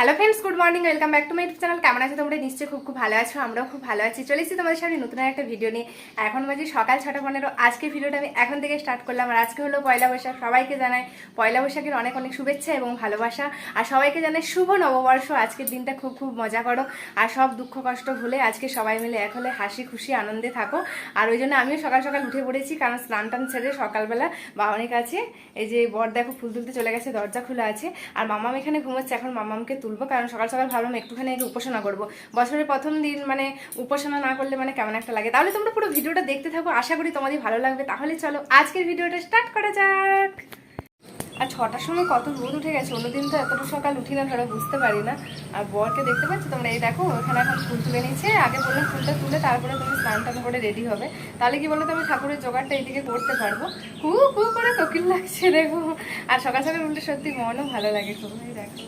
Hello friends good morning welcome back to my YouTube channel কেমন আছো তোমরা? নিশ্চয়ই খুব খুব ভালো আছো, আমরাও খুব ভালো আছি। চলে এসেছি তোমাদের সামনে নতুন একটা ভিডিও নিয়ে। এখন বাজে সকাল ছটা পনেরো। আজকে ভিডিওটা আমি এখন থেকে স্টার্ট করলাম। আর আজকে হলো পয়লা বৈশাখ। সবাইকে জানাই পয়লা বৈশাখের অনেক অনেক শুভেচ্ছা এবং ভালোবাসা। আর সবাইকে জানাই শুভ নববর্ষ। আজকের দিনটা খুব খুব মজা করো। আর সব দুঃখ কষ্ট ভুলে আজকে সবাই মিলে এক হলে হাসি খুশি আনন্দে থাকো। আর ওই জন্য আমিও সকাল সকাল উঠে পড়েছি, কারণ স্নান টান ছেড়ে সকালবেলা বাবানের কাছে এই যে বর দেখো ফুল তুলতে চলে গেছে, দরজা খোলা আছে। আর মামাম এখানে ঘুমোচ্ছে। এখন মামামকে তুলবো, কারণ সকাল সকাল ভাবলাম একটুখানি আগে উপাসনা করব। বছরের প্রথম দিন মানে উপাসনা না করলে মানে কেমন একটা লাগে। তাহলে তোমরা পুরো ভিডিওটা দেখতে থাকো, আশা করি তোমাদের ভালো লাগবে। তাহলে চলো, আজকের ভিডিওটা স্টার্ট করা যাক। আর ছটার সময় কত রোদ উঠে গেছে, অন্যদিন তো এতটা সকাল উঠি না, ধরো বুঝতে পারি না। আর বরকে দেখতে পাচ্ছ তোমরা? এই দেখো, ওখানে এখন ফুল তুলে নিচ্ছে আগে বললাম ফুলটা তুলে, তারপরে তুমি স্নান টান করে রেডি হবে। তাহলে কি বলো তো আমি ঠাকুরের জোগাড়টা এইদিকে করতে পারব। হু হু করে কোকিল লাগছে দেখো। আর সকাল সকাল উঠলে সত্যি মনও ভালো লাগে খুব। এই দেখো।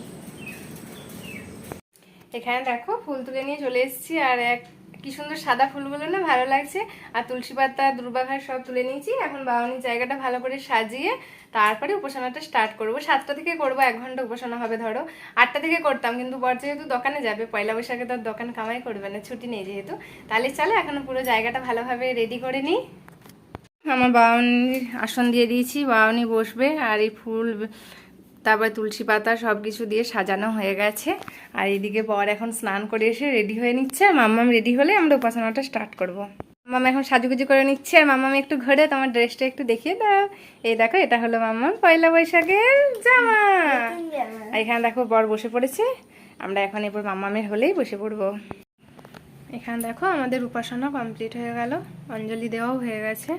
এখানে দেখো ফুল তুলে নিয়ে চলে এসেছি, আর এক কি সুন্দর সাদা ফুলগুলো না ভালো লাগছে। আর তুলসী পাতা দুর্বাঘাস সব তুলে নিয়েছি। এখন বাবানির জায়গাটা ভালো করে সাজিয়ে তারপরে উপাসনাটা স্টার্ট করব। সাতটা থেকে করব, এক ঘণ্টা উপাসনা হবে ধরো। আটটা থেকে করতাম, কিন্তু বর যেহেতু দোকানে যাবে, পয়লা বৈশাখে তো দোকান কামাই করবে না, ছুটি নেই যেহেতু। তাহলে চলো, এখন পুরো জায়গাটা ভালোভাবে রেডি করে নিই। আমার বাউনির আসন দিয়ে দিয়েছি, বাউনি বসবে, আর এই ফুল তারপরে তুলসী পাতা সব কিছু দিয়ে সাজানো হয়ে গেছে। আর এদিকে বর এখন স্নান করে এসে রেডি হয়ে নিচ্ছে। আর মাম্মাম রেডি হলে আমরা উপাসনাটা স্টার্ট করব। মাম্মাম এখন সাজুগুজু করে নিচ্ছে। আর মাম্মাম একটু ঘরে, তোমার ড্রেসটা একটু দেখিয়ে দাও। এই দেখো, এটা হলো মাম্মাম পয়লা বৈশাখের জামা। আর এখানে দেখো বর বসে পড়েছে। আমরা এখন এরপর মাম্মামের হলেই বসে পড়ব। এখানে দেখো আমাদের উপাসনা কমপ্লিট হয়ে গেল। অঞ্জলি দেওয়াও হয়ে গেছে।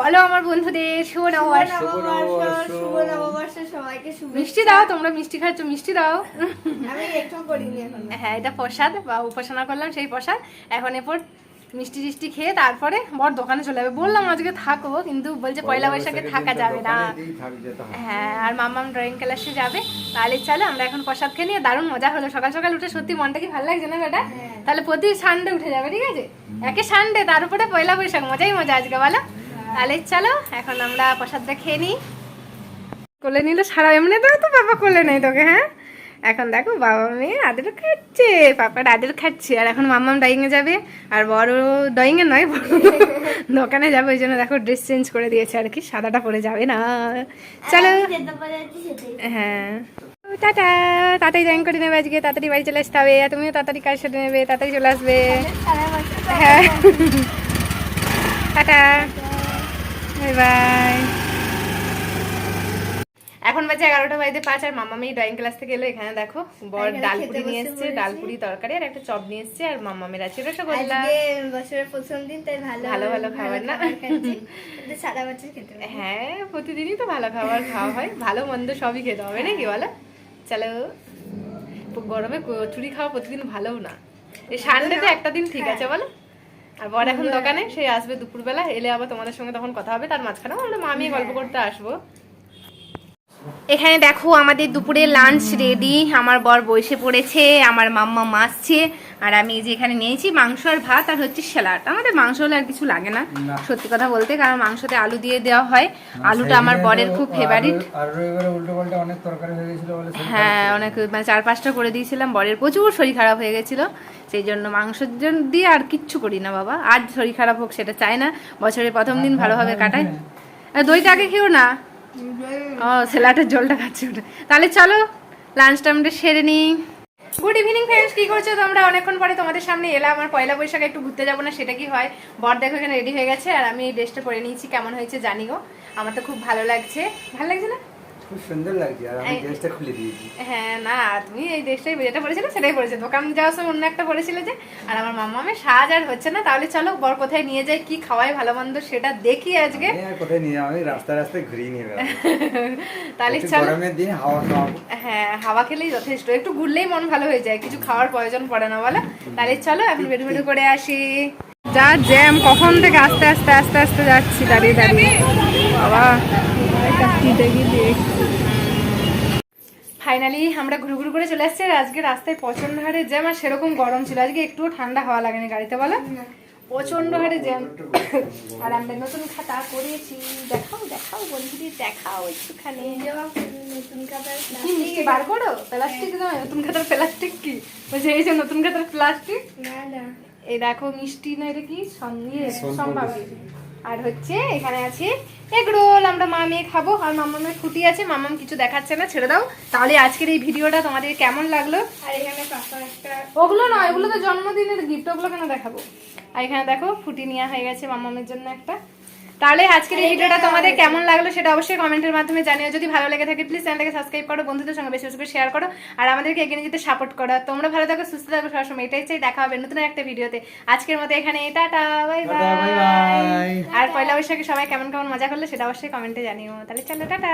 বলো আমার বন্ধুদের শুভ নববর্ষ। শুভ নববর্ষ সবাইকে শুভ মিষ্টি দাও তোমরা মিষ্টি খাচ্ছ মিষ্টি দাও। আমি একটু করিনি এখন। হ্যাঁ এটা প্রসাদ বা উপাসনা করলাম সেই প্রসাদ। এখন এরপর মিষ্টি টিষ্টি খেয়ে তারপরে বর দোকানে চলে যাবে। বললাম আজকে থাকো কিন্তু বলছে পয়লা বৈশাখে থাকা যাবে না। হ্যাঁ। আর মাম্মাম ড্রয়িং ক্লাসে যাবে। তাহলে চলো আমরা এখন প্রসাদ খেয়ে নিয়ে দারুণ মজা হলো। সকাল সকাল উঠে সত্যি মনটা কি ভালো লাগছে না বেটা? তাহলে প্রতি সানডে উঠে যাবে ঠিক আছে? একে সানডে তার উপরে পয়লা বৈশাখ। মজাই মজা আজকে বলো। তাহলে চলো এখন আমরা প্রসাদটা খেয়ে নিই। কোলে নিলে সারা এমনি তো তো বাবা কোলে নেই তোকে হ্যাঁ? এখন দেখো বাবা মেয়ে আদের খাচ্ছে পাপা আদের খাচ্ছে আর এখন মাম্মাম ড্রয়িং এ যাবে আর বড় ড্রয়িং এ নয় বড় দোকানে যাবে ওই জন্য দেখো ড্রেস চেঞ্জ করে দিয়েছে আর কি সাদাটা পরে যাবে না। চলো। হ্যাঁ। টাটা তাড়াতাড়ি ড্রয়িং করে নেবে আজকে তাড়াতাড়ি বাড়ি চলে আসতে হবে আর তুমিও তাড়াতাড়ি কাজ সেরে নেবে তাড়াতাড়ি চলে আসবে। হ্যাঁ। টাটা। Bye bye. এখন বাজে এগারোটা বাজে পাঁচ আর মামা মেয়ে ড্রয়িং ক্লাস থেকে এলো। এখানে দেখো বর ডালপুরি নিয়ে এসছে। ডালপুরি তরকারি আর একটা চপ নিয়ে এসছে আর মামা মেয়ের আছে রসগোল্লা। বছরের প্রথম দিন তাই ভালো ভালো ভালো খাবার না? সারা বছর খেতে হ্যাঁ প্রতিদিনই তো ভালো খাবার খাওয়া হয়। ভালো মন্দ সবই খেতে হবে নাকি বলো? চলো। গরমে কচুরি খাওয়া প্রতিদিন ভালোও না। এই সানডেতে একটা দিন ঠিক আছে বলো? আর বর এখন দোকানে, সে আসবে দুপুরবেলা, এলে আবার তোমাদের সঙ্গে তখন কথা হবে, তার মাঝখানেও আমরা মামি গল্প করতে আসব। এখানে দেখো, আমাদের দুপুরে লাঞ্চ রেডি আমার বর বসে পড়েছে, আমার মাম্মা মাসছে আর আমি এই যে এখানে নিয়েছি মাংস আর ভাত আর হচ্ছে স্যালাড। আমাদের মাংস হলে আর কিছু লাগে না সত্যি কথা বলতে কারণ মাংসতে আলু দিয়ে দেওয়া হয়। আলুটা আমার বরের খুব ফেভারিট হয়ে হ্যাঁ অনেক মানে চার পাঁচটা করে দিয়েছিলাম বরের প্রচুর শরীর খারাপ হয়ে গেছিল। সেই জন্য মাংসের জন্য দিয়ে আর কিচ্ছু করি না বাবা। আজ শরীর খারাপ হোক সেটা চাই না। বছরের প্রথম দিন ভালোভাবে কাটাই। আর দইটা আগে খেও না? ও স্যালাডের জলটা খাচ্ছি ওটা তাহলে চলো লাঞ্চ টাইমটা সেরে নিই। গুড ইভিনিং ফ্রেন্ডস কি করছ তোমরা? অনেকক্ষণ পরে তোমাদের সামনে এলাম। আমার পয়লা বৈশাখে একটু ঘুরতে যাব না, সেটা কি হয়? বর দেখো, এখানে রেডি হয়ে গেছে, আর আমি এই ড্রেসটা পরে নিয়েছি। কেমন হয়েছে জানিও। আমার তো খুব ভালো লাগছে। ভালো লাগছে না? খুব সুন্দর লাগছে আর আমি ড্রেসটা খুলে দিয়েছি। হ্যাঁ না তুমি এই ড্রেসটাই যেটা পরেছিলে সেটাই পরেছে দোকান যাওয়ার সময় অন্য একটা পরেছিলে যে আর আমার মাম্মা আমি সাজ আর হচ্ছে না তাহলে চলো বর কোথায় নিয়ে যাই কি খাওয়াই ভালো মন্দ সেটা দেখি আজকে। কোথায় নিয়ে আমি রাস্তায় ঘুরিয়ে নিয়ে তাহলে চলো। গরমের দিন হাওয়া হ্যাঁ হাওয়া খেলেই যথেষ্ট। একটু ঘুরলেই মন ভালো হয়ে যায় কিছু খাওয়ার প্রয়োজন পড়ে না বলো। তাহলে চলো এখন বেডু বেডু করে আসি। যা জ্যাম কখন থেকে আস্তে আস্তে আস্তে আস্তে যাচ্ছি দাঁড়িয়ে দাঁড়িয়ে। বাবা ফাইনালি আমরা ঘুরু ঘুরু করে চলে আসছি আর আজকে রাস্তায় প্রচণ্ড হারে জ্যাম আর সেরকম গরম ছিল। আজকে একটুও ঠান্ডা হাওয়া লাগেনি গাড়িতে বলো? প্রচণ্ড হারে জ্যাম। আর আমরা নতুন খাতা করেছি দেখাও দেখাও বন্ধুদের দেখাও একটুখানি। নতুন মিষ্টি বার করো। প্লাস্টিক দাও নতুন খাতার প্লাস্টিক কি? বলছে এই যে নতুন খাতার প্লাস্টিক না না। এই দেখো মিষ্টি না এটা কি? সঙ্গে সোনপাপড়ি। আর হচ্ছে এখানে আছে এগ রোল আমরা মা মেয়ে খাব। আর মামামের ফুটি আছে মামাম কিছু দেখাচ্ছে না ছেড়ে দাও। তাহলে আজকের এই ভিডিওটা তোমাদের কেমন লাগল? আর এখানে একটা ওগুলো নয় ওগুলো তো জন্মদিনের গিফট ওগুলো কেন দেখাবো? আর এখানে দেখো ফুটি নেওয়া হয়ে গেছে মামামের জন্য একটা। তাহলে আজকের এই ভিডিওটা তোমাদের কেমন লাগল সেটা অবশ্যই কমেন্টের মাধ্যমে জানিও। যদি ভালো লেগে থাকে প্লিজ চ্যানেলটাকে সাবস্ক্রাইব করো বন্ধুদের সঙ্গে বেশি বেশি করে শেয়ার করো আর আমাদেরকে এগিয়ে নিয়ে যেতে সাপোর্ট করো। তোমরা ভালো থাকো সুস্থ থাকো সবসময়। এটাই চাই দেখা হবে নতুন একটা ভিডিওতে। আজকের মতো এখানে টাটা বাই বাই আর পয়লা বৈশাখে সবাই কেমন কেমন মজা করল সেটা অবশ্যই কমেন্টে জানিও। তাহলে চলো টাটা।